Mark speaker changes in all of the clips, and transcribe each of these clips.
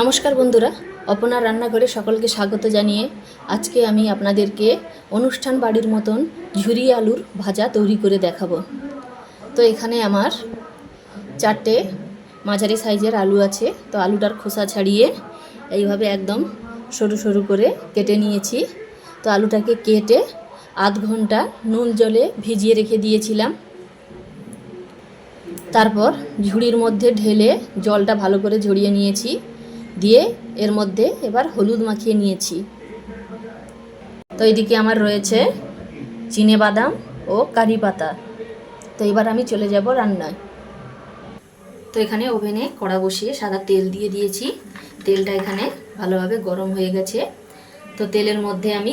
Speaker 1: নমস্কার বন্ধুরা অপনা রান্নাঘরে সকলকে স্বাগত জানিয়ে আজকে আমি আপনাদেরকে অনুষ্ঠান বাড়ির মতন ঝুরি আলুর ভাজা তৈরি করে দেখাবো। তো এখানে আমার চারটে মাঝারি সাইজের আলু আছে। তো আলুটার খোসা ছাড়িয়ে এইভাবে একদম সরু সরু করে কেটে নিয়েছি। তো আলুটাকে কেটে আধ ঘণ্টা নুন জলে ভিজিয়ে রেখে দিয়েছিলাম। তারপর ঝুড়ির মধ্যে ঢেলে জলটা ভালো করে ঝরিয়ে নিয়েছি। দিয়ে এর মধ্যে এবার হলুদ মাখিয়ে নিয়েছি। তো এদিকে আমার রয়েছে চিনে বাদাম ও কারি পাতা। তো এবার আমি চলে যাব রান্নায়। তো এখানে ওভেনে কড়া বসিয়ে সাদা তেল দিয়ে দিয়েছি। তেলটা এখানে ভালোভাবে গরম হয়ে গেছে। তো তেলের মধ্যে আমি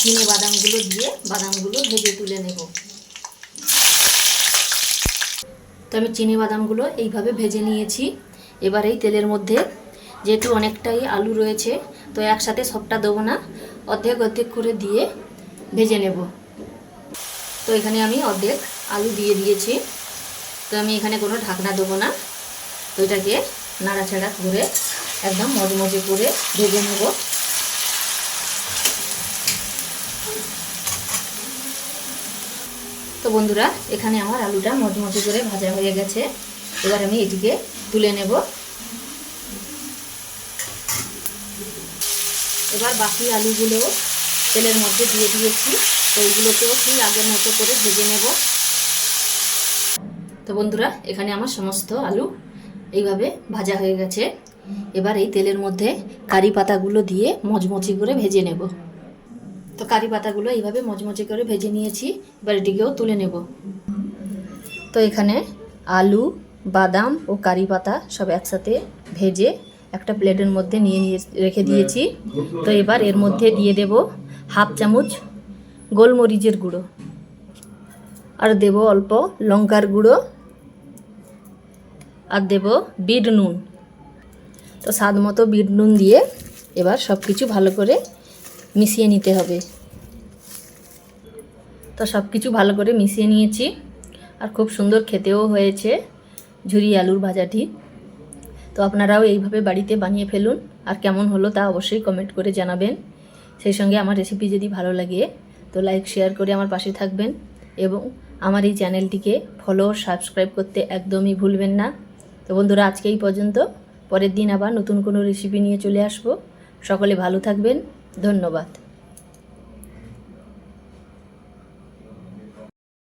Speaker 1: চিনে বাদামগুলো দিয়ে বাদামগুলো ভেজে তুলে নেব। তো আমি চিনি বাদামগুলো এইভাবে ভেজে নিয়েছি। এবার এই তেলের মধ্যে যেহেতু অনেকটাই আলু রয়েছে, তো একসাথে সবটা দেবো না। অর্ধেক অর্ধেক করে দিয়ে ভেজে নেব। তো এখানে আমি অর্ধেক আলু দিয়ে দিয়েছি। তো আমি এখানে কোনো ঢাকনা দেবো না। তো এটাকে নাড়াচাড়া করে একদম মজমজে করে ভেজে নেব। তো বন্ধুরা, এখানে আমার আলুটা মচমচে করে ভাজা হয়ে গেছে। এবার আমি এটিকে তুলে নেব। এবার বাকি আলুগুলো তেলের মধ্যে দিয়ে দিয়েছি। তো এইগুলোকেও ঠিক আগের মতো করে ভেজে নেব? তো বন্ধুরা, এখানে আমার সমস্ত আলু এইভাবে ভাজা হয়ে গেছে। এবার এই তেলের মধ্যে কারি পাতাগুলো দিয়ে মচমচি করে ভেজে নেব। তো কারি পাতাগুলো এইভাবে মচমচে করে ভেজে নিয়েছি। এবার এটিকেও তুলে নেব। তো এখানে আলু, বাদাম ও কারি পাতা সব একসাথে ভেজে একটা প্লেটের মধ্যে নিয়ে নিয়ে রেখে দিয়েছি। তো এবার এর মধ্যে দিয়ে দেব হাফ চামচ গোলমরিচের গুঁড়ো। আর দেব অল্প লঙ্কার গুঁড়ো। আর দেব বিট নুন। তো স্বাদ মতো বিট নুন দিয়ে এবার সব কিছু ভালো করে মিশিয়ে নিতে হবে। তো সব কিছু ভালো করে মিশিয়ে নিয়েছি। আর খুব সুন্দর খেতেও হয়েছে ঝুরি আলুর ভাজাটি। তো আপনারাও এইভাবে বাড়িতে বানিয়ে ফেলুন। আর কেমন হলো তা অবশ্যই কমেন্ট করে জানাবেন। সেই সঙ্গে আমার রেসিপি যদি ভালো লাগে, তো লাইক শেয়ার করে আমার পাশে থাকবেন। এবং আমার এই চ্যানেলটিকে ফলো সাবস্ক্রাইব করতে একদমই ভুলবেন না। তো বন্ধুরা, আজকে এই পর্যন্ত। পরের দিন আবার নতুন কোনো রেসিপি নিয়ে চলে আসব। সকলে ভালো থাকবেন। ধন্যবাদ।